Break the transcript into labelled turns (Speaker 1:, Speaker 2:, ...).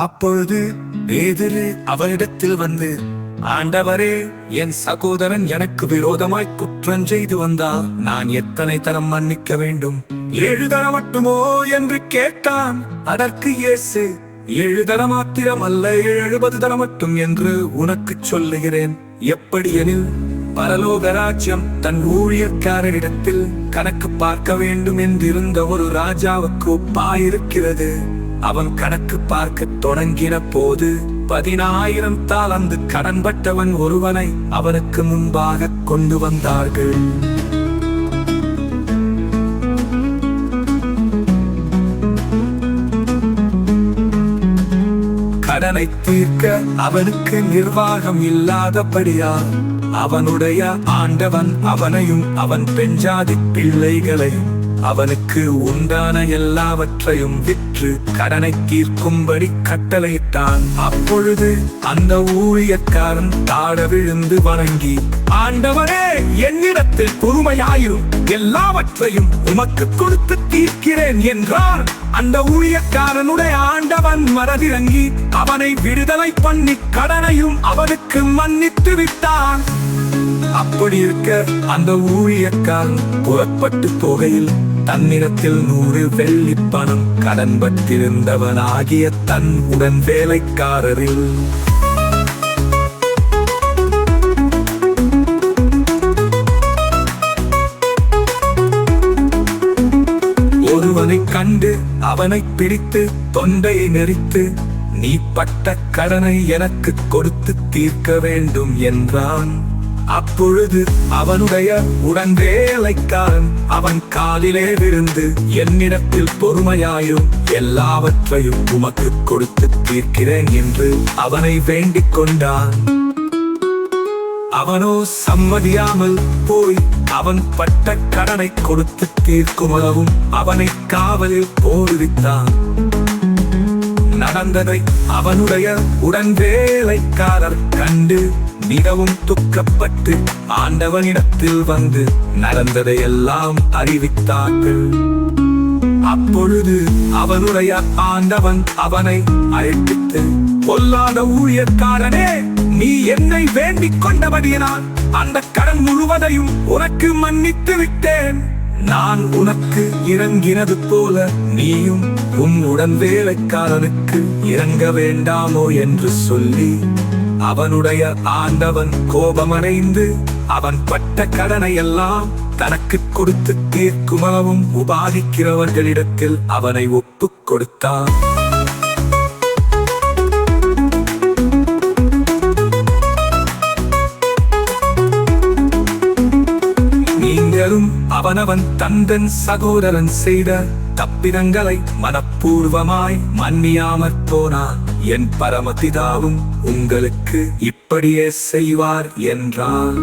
Speaker 1: அப்பொழுது பேதுரு அவரிடத்தில் வந்து ஆண்டவரே என் சகோதரன் எனக்கு விரோதமாய் குற்றம் செய்து வந்தால் நான் எத்தனை தரம் மன்னிக்க வேண்டும்? ஏழு தரம் மட்டுமோ? என்று கேட்டான் அதற்கு இயேசு. ஏழு மாத்திரம் அல்ல எழுபது தரம் மட்டும் என்று உனக்கு சொல்லுகிறேன். எப்படி எனில் பரலோக ராஜ்யம் தன் ஊழியக்காரரிடத்தில் கணக்கு பார்க்க வேண்டும் என்றிருந்த ஒரு ராஜாவுக்கு ஒப்பாயிருக்கிறது. அவன் கணக்கு பார்க்க தொடங்கின போது பதினாயிரம் தாளந்து கடன்பட்டவன் ஒருவனை அவனுக்கு முன்பாக கொண்டு வந்தார்கள். கடனை தீர்க்க அவனுக்கு நிர்வாகம் இல்லாதபடியால் அவனுடைய ஆண்டவன் அவனையும் அவன் பெஞ்சாதி பிள்ளைகளையும் அவனுக்கு உண்டான எல்லாவற்றையும் விற்று கடனை தீர்க்கும்படி கட்டளையிட்டான். அப்பொழுது அந்த ஊழியக்காரன் தாழ விழுந்து வணங்கி ஆண்டவரே என்னிடத்தில் பொறுமையாயிரும் எல்லாவற்றையும் உமக்கு கொடுத்து தீர்க்கிறேன் என்றார். அந்த ஊழியக்காரனுடைய ஆண்டவன் மனதிறங்கி அவனை விடுதலை பண்ணி கடனையும் அவனுக்கு மன்னித்து விட்டான். அப்படி இருக்க அந்த ஊழியக்காரன் புறப்பட்டு போகையில் தன்னிடத்தில் நூறு வெள்ளி பணம் கடன் பட்டிருந்தவனாகிய தன் உடன் வேலைக்காரரில். ஒருவனை கண்டு அவனை பிடித்து தொண்டையை நெறித்து நீ பட்ட கடனை எனக்கு கொடுத்து தீர்க்க வேண்டும் என்றான். அப்பொழுது அவனுடைய உடன் வேலைக்காரன் அவன் காலிலே விழுந்து என்னிடத்தில் பொறுமையாயும் எல்லாவற்றையும் உமக்கு கொடுத்து தீர்க்கிறேன் என்று அவனை வேண்டிக் கொண்டான். அவனோ சம்மதியாமல் போய் அவன் பட்ட கடனை கொடுத்து தீர்க்குமளவும் அவனை காவலில் போரிவித்தான். நடந்ததை அவனுடைய உடன் வேலைக்காரர் கண்டு மிகவும் துக்கப்பட்டு ஆண்டவனிடத்தில் வந்து நடந்ததை எல்லாம் அறிவித்தார்கள். அப்பொழுது அவனுடைய ஆண்டவன் அவனை அழைப்பித்து பொல்லாத ஊழியக்காரனே நீ என்னை வேண்டிக் கொண்டபடியினால் அந்த கடன் முழுவதையும் உனக்கு மன்னித்து விட்டேன். நான் உனக்கு இறங்கினது போல நீயும் உன் உடன் வேலைக்காரனுக்கு இறங்க வேண்டாமோ என்று சொல்லி அவனுடைய ஆண்டவன் கோபமடைந்து அவன் பட்ட கடனை எல்லாம் தனக்கு கொடுத்து தீர்க்குமளவும் உபாதிக்கிறவர்களிடத்தில் அவனை ஒப்புக் கொடுத்தான். நீங்களும் அவனவன் தந்தன் சகோதரன் செய்த தப்பிதங்களை மனப்பூர்வமாய் மன்னியாமற் போனார் என் பரமதிதாவும் உங்களுக்கு இப்படியே செய்வார் என்றார்